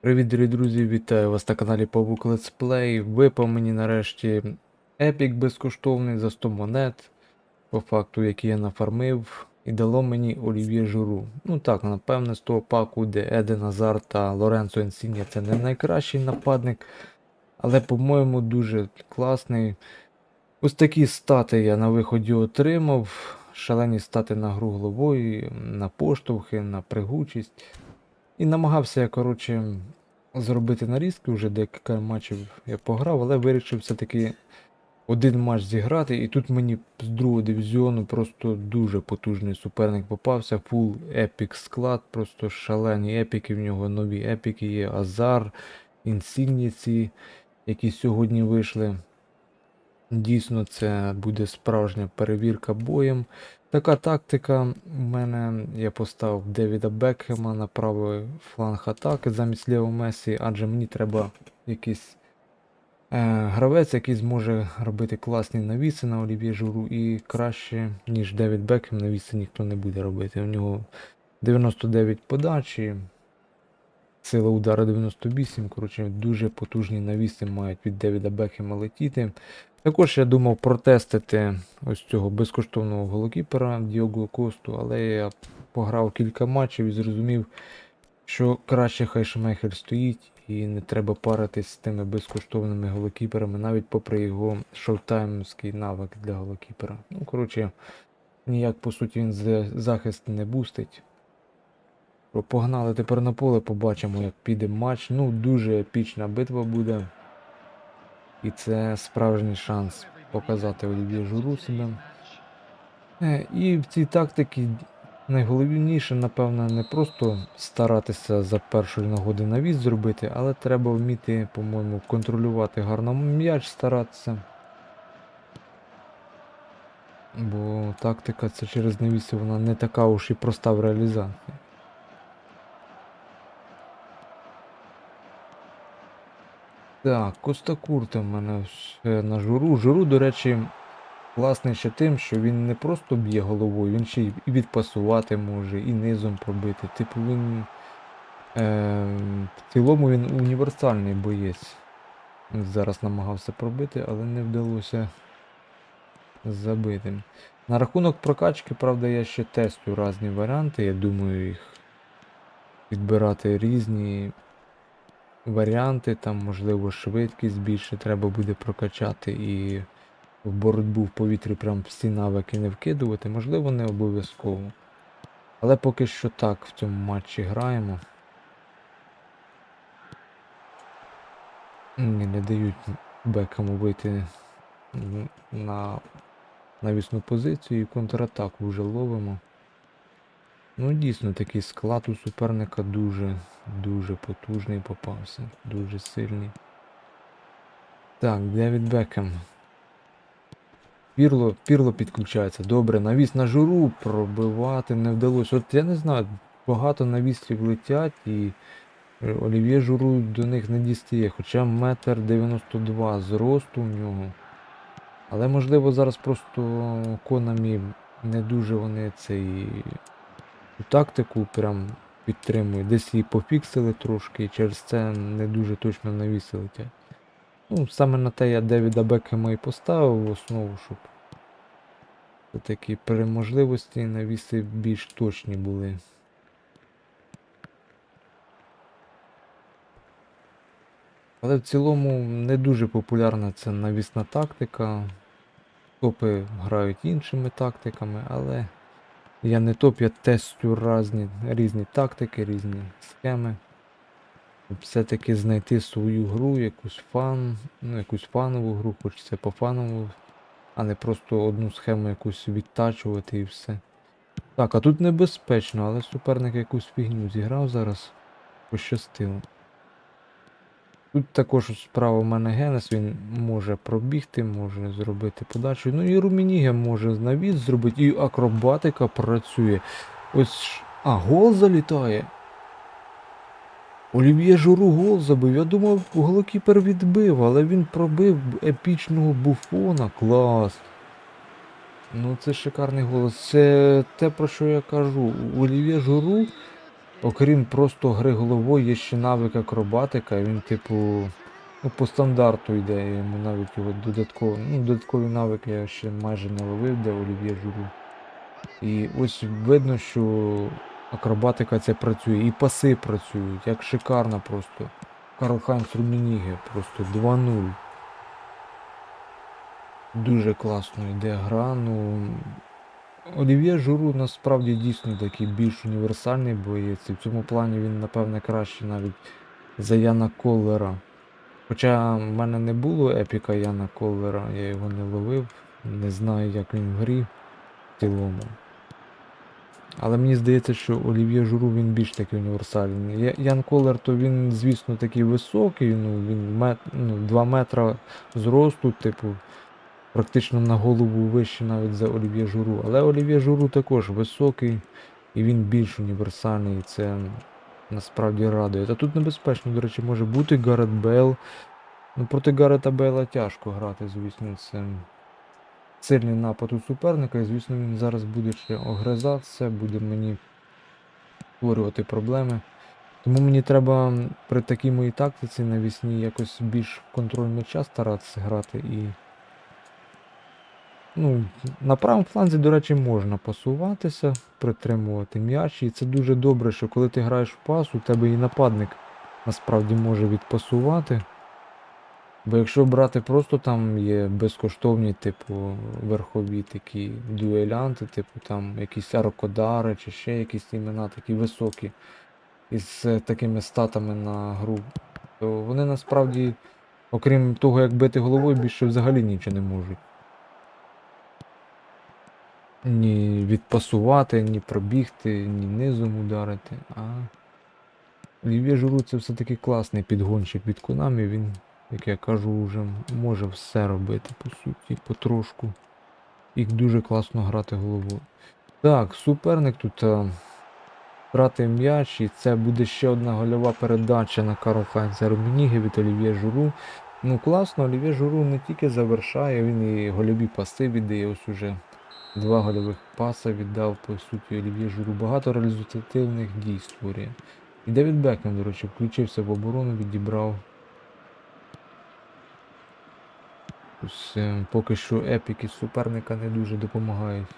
Привіт, дорогі друзі! Вітаю вас на каналі Павук Летсплей. Випав мені нарешті епік безкоштовний за 100 монет, по факту, який я нафармив, і дало мені Олів'є Журу. Ну так, напевне, з того паку, де Еден Азар та Лоренцо Енсінія це не найкращий нападник, але, по-моєму, дуже класний. Ось такі стати я на виході отримав. Шалені стати на гру головою, на поштовхи, на пригучість. І намагався я, коротше, зробити нарізки, вже декілька матчів я пограв, але вирішив все-таки один матч зіграти. І тут мені з другого дивізіону просто дуже потужний суперник попався. Фул епік склад, просто шалені епіки в нього, нові епіки є, Азар, Інсігніці, які сьогодні вийшли. Дійсно, це буде справжня перевірка боєм. Така тактика в мене. Я поставив Девіда Бекхема на правий фланг атаки замість Лео Месі, адже мені треба якийсь е, гравець, який зможе робити класні навіси на Олів'є Журу і краще, ніж Девід Бекхем, навіси ніхто не буде робити. У нього 99 подач і сила удару 98. Коротше, дуже потужні навіси мають від Девіда Бекхема летіти. Також я думав протестити ось цього безкоштовного голокіпера Діого Косту, але я пограв кілька матчів і зрозумів, що краще хай Шмейхель стоїть і не треба паритись з тими безкоштовними голокіперами, навіть попри його шоутаймський навик для голокіпера. Ну, коротше, ніяк по суті він захист не бустить. Погнали тепер на поле, побачимо, як піде матч. Ну, дуже епічна битва буде. І це справжній шанс показати Олів'є Журу себе. Е, І в цій тактиці найголовніше, напевно, не просто старатися за першої нагоди навіс зробити, але треба вміти, по-моєму, контролювати гарно м'яч, старатися. Бо тактика це через навіси вона не така уж і проста в реалізації. Так, Коста Курта в мене ще на журу. Журу, до речі, класний ще тим, що він не просто б'є головою, він ще й відпасувати може, і низом пробити. Типу він е, в цілому він універсальний боєць. Зараз намагався пробити, але не вдалося забити. На рахунок прокачки, правда, я ще тестю різні варіанти. Я думаю їх підбирати різні варіанти, там, можливо, швидкість більше треба буде прокачати і в боротьбу в повітрі прям всі навики не вкидувати, можливо, не обов'язково. Але поки що так в цьому матчі граємо. Ні, не дають Бекому вийти на навісну позицію і контратаку вже ловимо. Ну, дійсно, такий склад у суперника дуже, дуже потужний попався. Дуже сильний. Так, Девід Бекем. Пірло, Пірло підключається. Добре, навіс на журу пробивати не вдалося. От я не знаю, багато навісів летять і е, Олів'є Журу до них не дістає, хоча метр 92 зросту в нього. Але можливо зараз просто Конамі не дуже вони цей цю тактику прям підтримують. Десь її пофіксили трошки, і через це не дуже точно навіси летять. Ну, саме на те я Девіда Бекхема і поставив в основу, щоб все-таки при можливості навіси більш точні були. Але в цілому не дуже популярна ця навісна тактика. Топи грають іншими тактиками, але я не топ, я тестю різні, різні тактики, різні схеми. Все-таки знайти свою гру, якусь фан, ну якусь фанову гру, хочеться по фанову, а не просто одну схему якусь відтачувати і все. Так, а тут небезпечно, але суперник якусь фігню зіграв зараз. Пощастило. Тут також справа в мене Генес, він може пробігти, може зробити подачу. Ну і Румініге може навіс зробити, і акробатика працює. Ось. А, гол залітає. Олів'є Журу гол забив. Я думав, голокіпер відбив, але він пробив епічного буфона. Клас. Ну це шикарний голос. Це те, про що я кажу. Олів'є Журу окрім просто гри головою, є ще навик акробатика, він, типу, ну, по стандарту йде, йому навіть його додатково, ну, додаткові навики я ще майже не ловив, де Олів'є Журу. І ось видно, що акробатика це працює, і паси працюють, як шикарно просто. Карл Хайнц Румініге просто 2-0. Дуже класно йде гра. Ну, Олів'є Журу насправді дійсно такий більш універсальний боєць. І в цьому плані він, напевне, краще навіть за Яна Коллера. Хоча в мене не було епіка Яна Коллера, я його не ловив, не знаю, як він в грі в цілому. Але мені здається, що Олів'є Журу він більш такий універсальний. Ян Колер, то він, звісно, такий високий, ну, він мет, ну, 2 метра зросту, типу, практично на голову вище навіть за Олів'є Журу. Але Олів'є Журу також високий і він більш універсальний, і це насправді радує. Та тут небезпечно, до речі, може бути Гаррет Бейл. Ну, проти Гаррета Бейла тяжко грати, звісно, це сильний напад у суперника, і звісно, він зараз буде ще огризатися, буде мені створювати проблеми. Тому мені треба при такій моїй тактиці навісні якось більш в контроль м'яча старатися грати і. Ну, на правому фланзі, до речі, можна пасуватися, притримувати м'яч. І це дуже добре, що коли ти граєш в пас, у тебе і нападник насправді може відпасувати. Бо якщо брати просто там є безкоштовні, типу, верхові такі дуелянти, типу там якісь аркодари чи ще якісь імена такі високі, із е, такими статами на гру, то вони насправді, окрім того, як бити головою, більше взагалі нічого не можуть. Ні відпасувати, ні пробігти, ні низом ударити. А Олів'є Журу це все-таки класний підгонщик від Конамі. Він, як я кажу, вже може все робити, по суті, потрошку. Їх дуже класно грати головою. Так, суперник тут а, втратив м'яч, і це буде ще одна гольова передача на Карл Хайнца Румініги від Олів'є Журу. Ну класно, Олів'є Журу не тільки завершає, він і гольові паси віддає. Ось уже два гольових паса віддав, по суті, Олів'є Журу. Багато результативних дій створює. І Девід Бекхем, до речі, включився в оборону, відібрав. Ось, поки що епіки суперника не дуже допомагають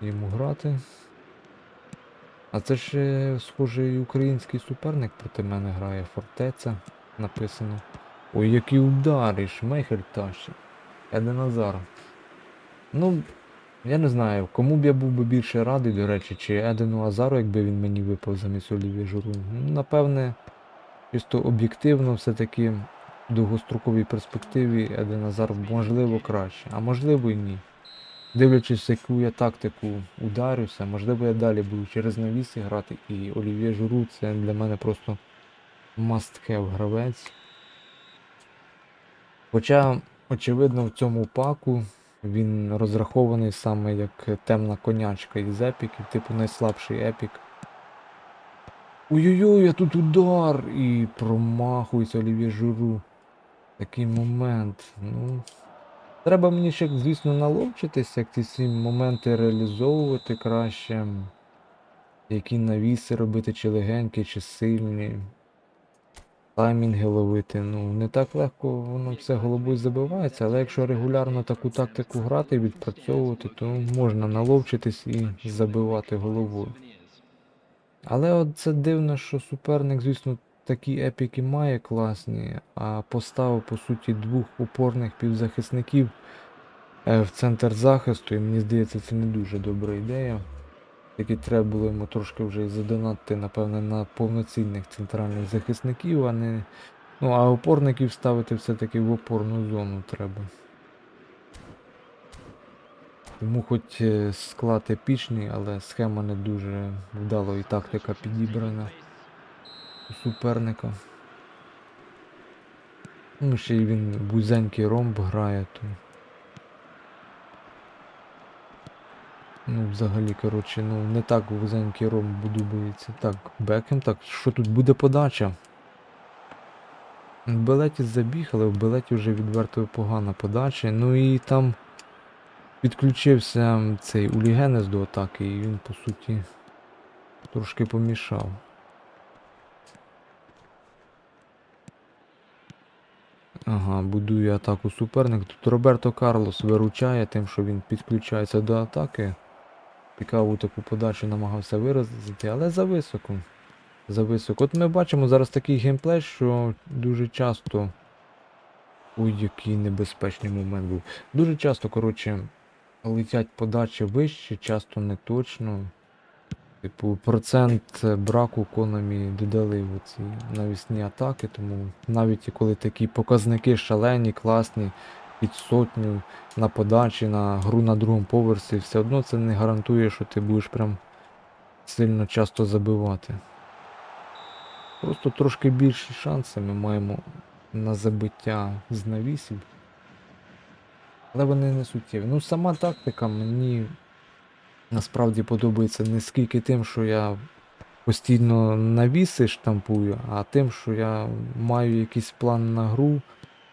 йому грати. А це ж, схоже, і український суперник проти мене грає. Фортеця написано. Ой, який удар, і Шмейхель тащить. Еде Назар. Ну, я не знаю, кому б я був би більше радий, до речі, чи Едену Азару, якби він мені випав замість Олівії Журу. Напевне, чисто об'єктивно, все-таки в довгостроковій перспективі Еден Азар можливо краще, а можливо і ні. Дивлячись, яку я тактику ударюся, можливо, я далі буду через навіси грати, і Олів'є Журу це для мене просто have гравець. Хоча, очевидно, в цьому паку він розрахований саме як темна конячка із епіків, типу найслабший епік. Ой-ой-ой, а тут удар! І промахується Олів'є Журу. Такий момент. Ну. Треба мені ще, звісно, наловчитись, як ці всі моменти реалізовувати краще. Які навіси робити, чи легенькі, чи сильні. Таймінги ловити. Ну, не так легко воно все головою забивається, але якщо регулярно таку тактику грати і відпрацьовувати, то можна наловчитись і забивати головою. Але от це дивно, що суперник, звісно, такі епіки має класні, а поставив, по суті, двох опорних півзахисників е, в центр захисту, і мені здається, це не дуже добра ідея. Таки треба було йому трошки вже задонатити, напевне, на повноцінних центральних захисників, а не. Ну, а опорників ставити все-таки в опорну зону треба. Тому хоч е, склад епічний, але схема не дуже вдало і тактика підібрана у суперника. Ну, ще й він бузенький ромб грає, то. Ну, взагалі, коротше, ну не так вузенький ром будується. Так, Бекхем, так, що тут буде подача? В Белеті забіг, але в Белеті вже відверто погана подача. Ну і там підключився цей Улігенес до атаки, і він по суті трошки помішав. Ага, будує атаку суперник. Тут Роберто Карлос виручає тим, що він підключається до атаки. Цікаву таку подачу намагався виразити, але зависоко. Зависоко. От ми бачимо зараз такий геймплей, що дуже часто. Ой, який небезпечний момент був. Дуже часто, коротше, летять подачі вище, часто не точно. Типу, процент браку Конамі додали в ці навісні атаки, тому навіть коли такі показники шалені, класні, під сотню на подачі, на гру на другому поверсі, все одно це не гарантує, що ти будеш прям сильно часто забивати. Просто трошки більші шанси ми маємо на забиття з навісів. Але вони не суттєві. Ну, сама тактика мені насправді подобається не скільки тим, що я постійно навіси штампую, а тим, що я маю якийсь план на гру.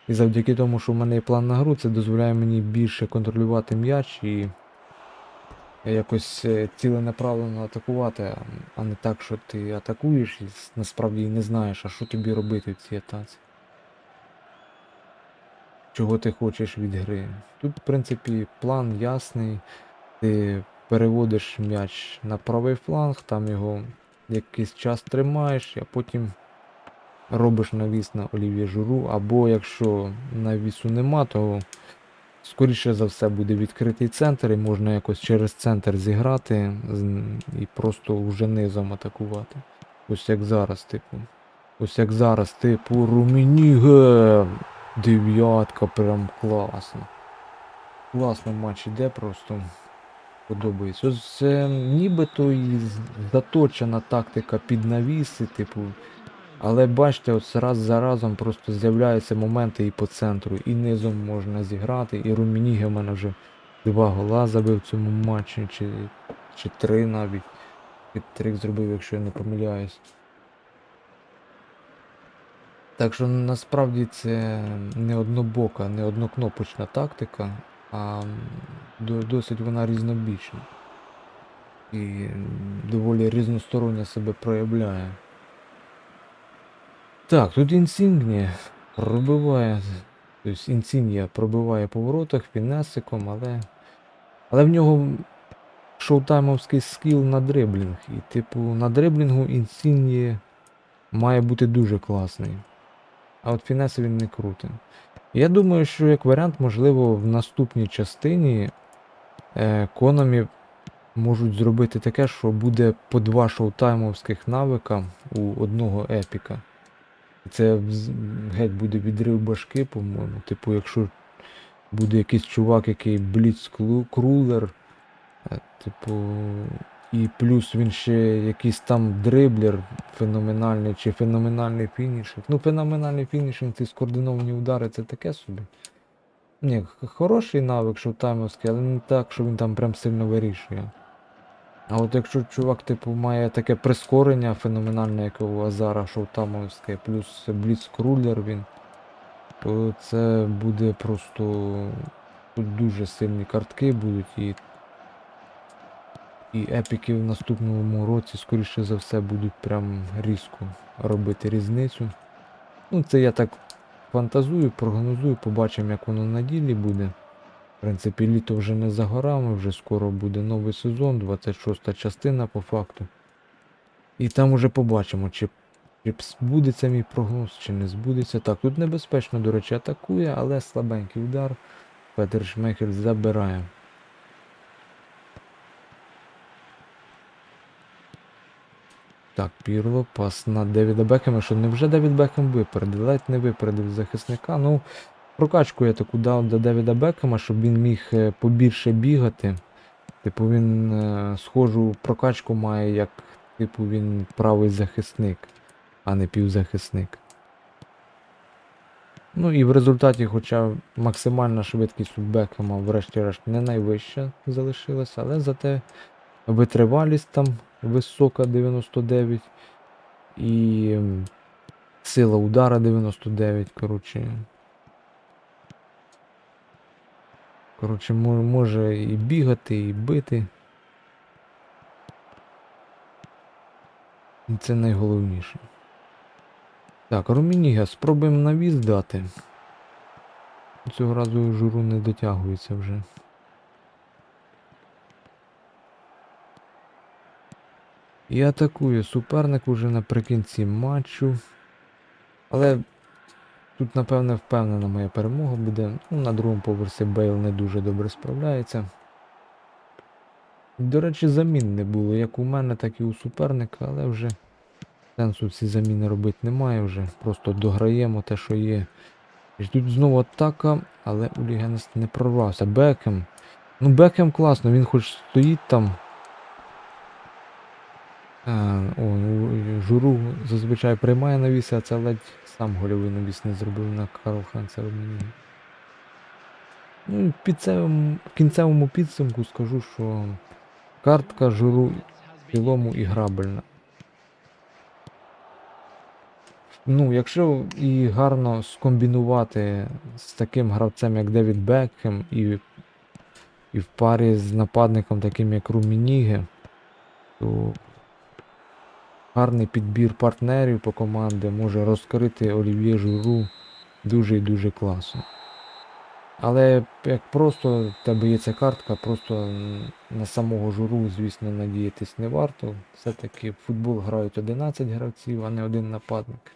І завдяки тому, що в мене є план на гру, це дозволяє мені більше контролювати м'яч і якось е, ціленаправлено атакувати, а- а не так, що ти атакуєш і насправді не знаєш, а що тобі робити в цій атаці. Чого ти хочеш від гри. Тут, в принципі, план ясний. Ти переводиш м'яч на правий фланг, там його якийсь час тримаєш, а потім робиш навіс на Олів'є Журу, або якщо навісу нема, то скоріше за все буде відкритий центр і можна якось через центр зіграти і просто вже низом атакувати. Ось як зараз, типу. Ось як зараз, типу, Румініге. Дев'ятка, прям класно. Класно матч іде просто. Подобається. Ось це нібито і заточена тактика під навіси, типу. Але бачите, от раз за разом просто з'являються моменти і по центру, і низом можна зіграти, і Румініге в мене вже два гола забив в цьому матчі, чи, чи три навіть. Трик зробив, якщо я не помиляюсь. Так що насправді це не однобока, не однокнопочна тактика, а досить вона різнобічна. І доволі різносторонньо себе проявляє. Так, тут Інсігнія пробиває. Тобто Інсігнія пробиває по воротах фінесиком, але. Але в нього шоутаймовський скіл на дриблінг. І, типу, на дриблінгу Інсігнія має бути дуже класний. А от фінеси він не крутий. Я думаю, що як варіант, можливо, в наступній частині е, Konami можуть зробити таке, що буде по два шоутаймовських навика у одного епіка. Це геть буде відрив башки, по-моєму. Типу, якщо буде якийсь чувак, який бліц-крулер, е, типу, і плюс він ще якийсь там дриблер феноменальний чи феноменальний фінішер. Ну, феноменальний фінішинг, ці скоординовані удари, це таке собі. Ні, хороший навик шоутаймовський, але не так, що він там прям сильно вирішує. А от якщо чувак, типу, має таке прискорення феноменальне, як у Азара шоутаймовське, плюс бліцкрулер він, то це буде просто. Тут дуже сильні картки будуть і. І епіки в наступному році, скоріше за все, будуть прям різко робити різницю. Ну, це я так фантазую, прогнозую, побачимо, як воно на ділі буде. В принципі, літо вже не за горами, вже скоро буде новий сезон, 26 частина по факту. І там уже побачимо, чи, чи збудеться мій прогноз, чи не збудеться. Так, тут небезпечно, до речі, атакує, але слабенький удар. Петер Шмехель забирає. Так, Пірло, пас на Девіда Бекхема, що невже Девід Бекхем випередив? Ледь не випередив захисника. Ну, прокачку я таку дав до Девіда Бекхема, щоб він міг е, побільше бігати. Типу він е, схожу прокачку має, як типу він правий захисник, а не півзахисник. Ну і в результаті, хоча максимальна швидкість у Бекхема, врешті-решт, не найвища залишилася, але зате витривалість там висока 99 і сила удара 99, коротше. Коротше, може і бігати, і бити. Це найголовніше. Так, Румініга, спробуємо навіз дати. Цього разу журу не дотягується вже. І атакує суперник уже наприкінці матчу. Але тут, напевне, впевнена моя перемога буде. Ну, на другому поверсі Бейл не дуже добре справляється. До речі, замін не було як у мене, так і у суперника, але вже сенсу ці заміни робити немає вже. Просто дограємо те, що є. І тут знову атака, але Улігенс не прорвався. Бекем. Ну, Бекем класно, він хоч стоїть там. О, ну, журу зазвичай приймає навіс, а це ледь сам гольовий навіс не зробив на Карл Ханса Руміні. Ну і в підцевому- в кінцевому підсумку скажу, що картка журу в цілому іграбельна. Ну, якщо і гарно скомбінувати з таким гравцем, як Девід Бекхем, і, і в парі з нападником, таким як Румініге, то гарний підбір партнерів по команді може розкрити Олів'є Журу дуже і дуже класно. Але як просто тебе є ця картка, просто на самого журу, звісно, надіятись не варто. Все-таки в футбол грають 11 гравців, а не один нападник.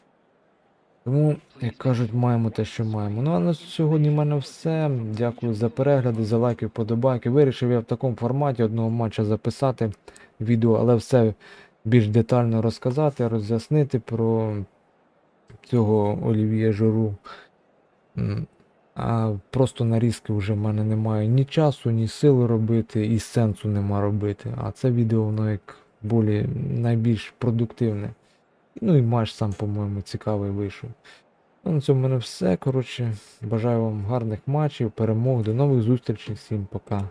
Тому, як кажуть, маємо те, що маємо. Ну а на сьогодні в мене все. Дякую за перегляди, за лайки, вподобайки. Вирішив я в такому форматі одного матча записати відео, але все більш детально розказати, роз'яснити про цього Олів'є Журу. А просто нарізки вже в мене немає ні часу, ні сили робити, і сенсу нема робити. А це відео воно як болі найбільш продуктивне. Ну і матч сам, по-моєму, цікавий вийшов. Ну, на цьому в мене все. Коротше, бажаю вам гарних матчів, перемог, до нових зустрічей, всім пока.